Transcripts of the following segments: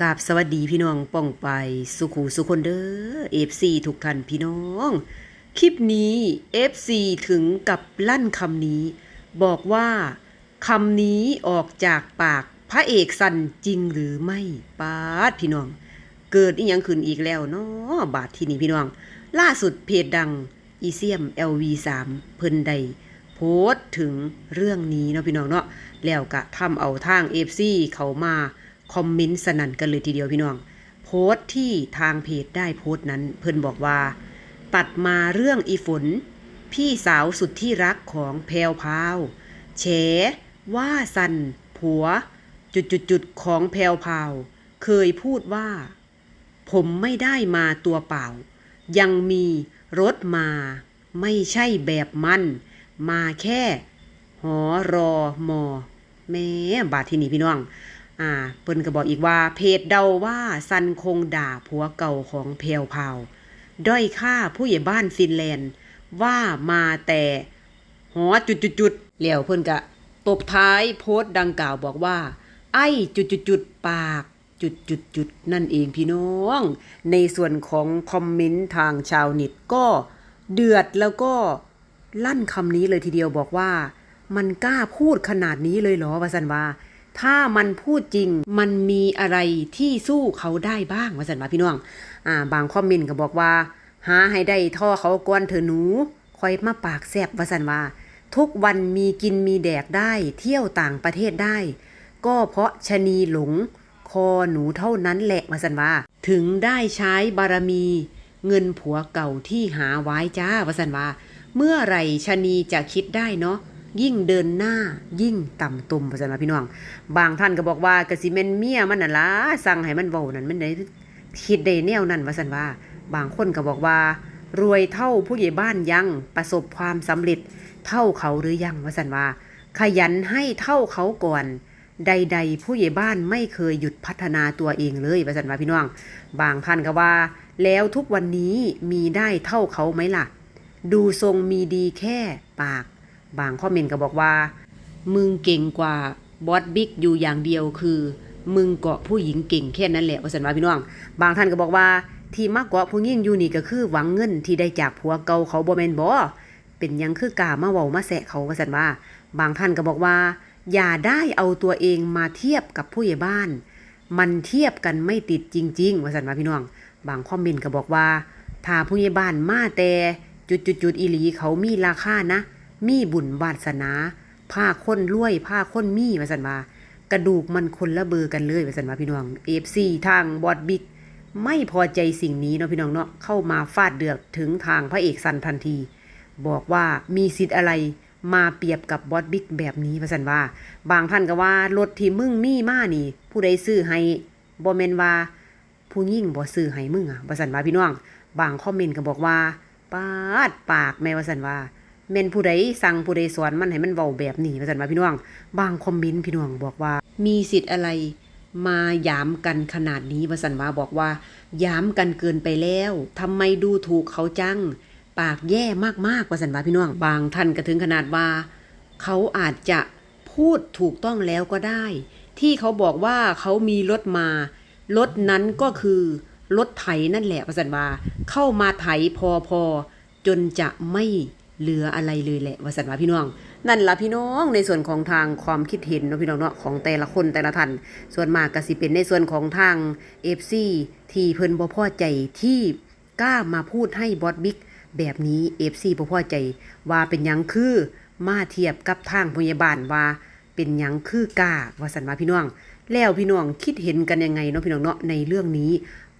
กราบสวัสดีพี่น้องป้องไปสุขูสุคนเด้อเอฟซีทุกท่านพี่น้อง คลิปนี้เอฟซีถึงกับลั่นคำนี้ บอกว่าคำนี้ออกจากปากพระเอกสันจริงหรือไม่ปาดพี่น้อง เกิดอีหยังขึ้นอีกแล้วเนาะบาทที่นี่พี่น้อง ล่าสุดเพจดังอีเซียม LV3 เพิ่นใดโพสต์ถึงเรื่องนี้เนาะพี่น้องเนาะแล้วก็ทำเอาทาง FC เขามา คอมเมนต์สนั่นกันเลยทีเดียวพี่น้อง โพสต์ที่ทางเพจได้โพสต์นั้น เพิ่นบอกว่า ตัดมาเรื่องอีฝน พี่สาวสุดที่รักของแพรวพาวแฉว่าสันผัว จุดๆๆของแพรวพาวเคยพูดว่า ผมไม่ได้มาตัวเปล่า ยังมีรถมา ไม่ใช่แบบมัน มาแค่ หอรอมอแม่บาทที่นี่พี่น้อง อ่าเปิ้นก็บอกอีกว่า เพจเดาว่าซันคงด่าผัวเก่าของเพลวพาวด้อยค่าผู้ใหญ่บ้านฟินแลนด์ ว่ามาแต่หอจุดๆๆแล้วเพิ่นก็ตบท้ายโพสต์ดังกล่าวบอกว่า ไอ้จุดๆๆปากจุดๆๆนั่นเองพี่น้อง ในส่วนของคอมเมนต์ทางชาวเน็ตก็เดือดแล้วก็ลั่นคำนี้เลยทีเดียวบอกว่า มันกล้าพูดขนาดนี้เลยเหรอวะสันวา ถ้ามันพูดจริง มันมีอะไรที่สู้เขาได้บ้างวะสันวาพี่น้อง อ่า บางคอมเมนต์ก็บอกว่า หาให้ได้ท่อเขาก่อนเถอหนู คอยมาปากแซบวะสันวาทุกวันมีกินมีแดกได้ เที่ยวต่างประเทศได้ ก็เพราะชะนีหลง คอหนูเท่านั้นแหละวะสันวาถึงได้ใช้บารมี เงินผัวเก่าที่หาไว้จ้าวะสันวาเมื่อไรชะนีจะคิดได้เนาะ ยิ่งเดินหน้ายิ่งต่ำตุ่มภาษามาพี่น้อง บางท่านก็บอกว่ากสิเมนเมียมันน่ะล่ะสั่งให้มันเว้านั่นมันได้คิดได้แนวนั้นว่าซั่นว่า บางคนก็บอกว่า รวยเท่าผู้ใหญ่บ้านยังประสบความสำเร็จเท่าเขาหรือยังว่าซั่นว่า ขยันให้เท่าเขาก่อนใด ๆ ผู้ใหญ่บ้านไม่เคยหยุดพัฒนาตัวเองเลยว่าซั่นว่าพี่น้อง บางท่านก็ว่า แล้วทุกวันนี้มีได้เท่าเขาไหมล่ะ ดูทรงมีดีแค่ปาก บางคอมเมนต์ก็บอกว่า มึงเก่งกว่าบอสบิ๊กอยู่อย่างเดียวคือ มึงเกาะผู้หญิงเก่งแค่นั้นแหละว่าสันว่าพี่น้อง บางท่านก็บอกว่าที่มาเกาะผู้หญิงอยู่นี่ก็คือหวังเงินที่ได้จากผัวเก่าเขาบ่แม่นบ่เป็นยังคือกามาเว้ามาแสะเขาว่าสันว่า บางท่านก็บอกว่า อย่าได้เอาตัวเองมาเทียบกับผู้ใหญ่บ้าน มันเทียบกันไม่ติดจริง ๆ ว่าสันว่าพี่น้อง บางคอมเมนต์ก็บอกว่าถ้าผู้ใหญ่บ้านมาแต่จุดๆๆอีหลีเขามีราคานะ มีบุญวาสนาผ้าค้นรวยผ้าค้นมีว่าสันว่ากระดูกมันคนละเบอร์กันเลยว่าสันว่าพี่น้องเอฟซีทางบอดบิ๊กไม่พอใจสิ่งนี้เนาะพี่น้องเนาะเข้ามาฟาดเดือดถึงทางพระเอกสันทันที บอกว่ามีสิทธิ์อะไรมาเปรียบกับบอสบิ๊กแบบนี้ว่าสันว่า บางท่านก็ว่ารถที่มึงมีมานี่ ผู้ใดซื้อให้บ่แม่นว่า ผู้ยิ่งบ่ซื้อให้มึงอะว่าสันว่าพี่น้อง บางคอมเมนต์ก็บอกว่าปาดปากแม่ว่าสันว่า แม่นผู้ใดสั่งผู้ใดสอนมันให้มันเว้าแบบนี้ว่าซั่นว่าพี่น้อง บางคอมเมนต์พี่น้องบอกว่า มีสิทธิ์อะไรมาหยามกันขนาดนี้ว่าซั่นว่าบอกว่าหยามกันเกินไปแล้วทำไมดูถูกเขาจัง ปากแย่มากๆว่าซั่นว่าพี่น้อง บางท่านก็ถึงขนาดว่า เขาอาจจะพูดถูกต้องแล้วก็ได้ ที่เขาบอกว่าเขามีรถมารถนั้นก็คือรถไถนั่นแหละว่าซั่นว่าเข้ามาไถพอพอจนจะไม่ เหลืออะไรเลยแหละว่าสันว่าพี่น้อง นั่นละพี่น้องในส่วนของทางความคิดเห็นเนาะพี่น้องเนาะของแต่ละคนแต่ละท่านส่วนมากก็สิเป็นในส่วนของทาง FC ที่เพิ่นบ่พอใจที่กล้ามาพูดให้บอสบิ๊กแบบนี้ FC บ่พอใจ ว่าเป็นยังคือมาเทียบกับทางพยาบาลว่าเป็นยังคือกล้าว่าสันว่าพี่น้อง แล้วพี่น้องคิดเห็นกันยังไงเนาะพี่น้องเนาะในเรื่องนี้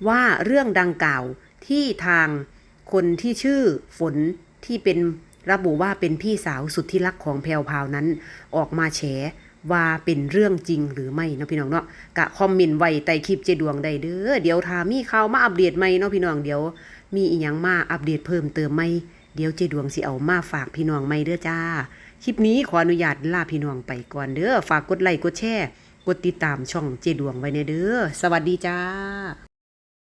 ว่าเรื่องดังกล่าวที่ทางคนที่ชื่อฝนที่เป็น ระบุว่าเป็นพี่สาวสุดที่รักของแพรวพาวนั้น ออกมาแฉว่าเป็นเรื่องจริงหรือไม่เนาะพี่น้องเนาะกะคอมเมนต์ไว้ใต้คลิปเจดวงได้เด้อเดี๋ยวถามีข่าวมาอัปเดตใหมเนาะพี่น้องเดี๋ยว มีอีหยังมาอัปเดตเพิ่มเติมไหมเดี๋ยวเจดวงสิเอามาฝากพี่น้องใหมเด้อจ้า คลิปนี้ขออนุญาตลาพี่น้องไปก่อนเด้อฝากกดไลค์กดแชร์กดติดตามช่องเจดวงไว้ในเด้อสวัสดีจ้า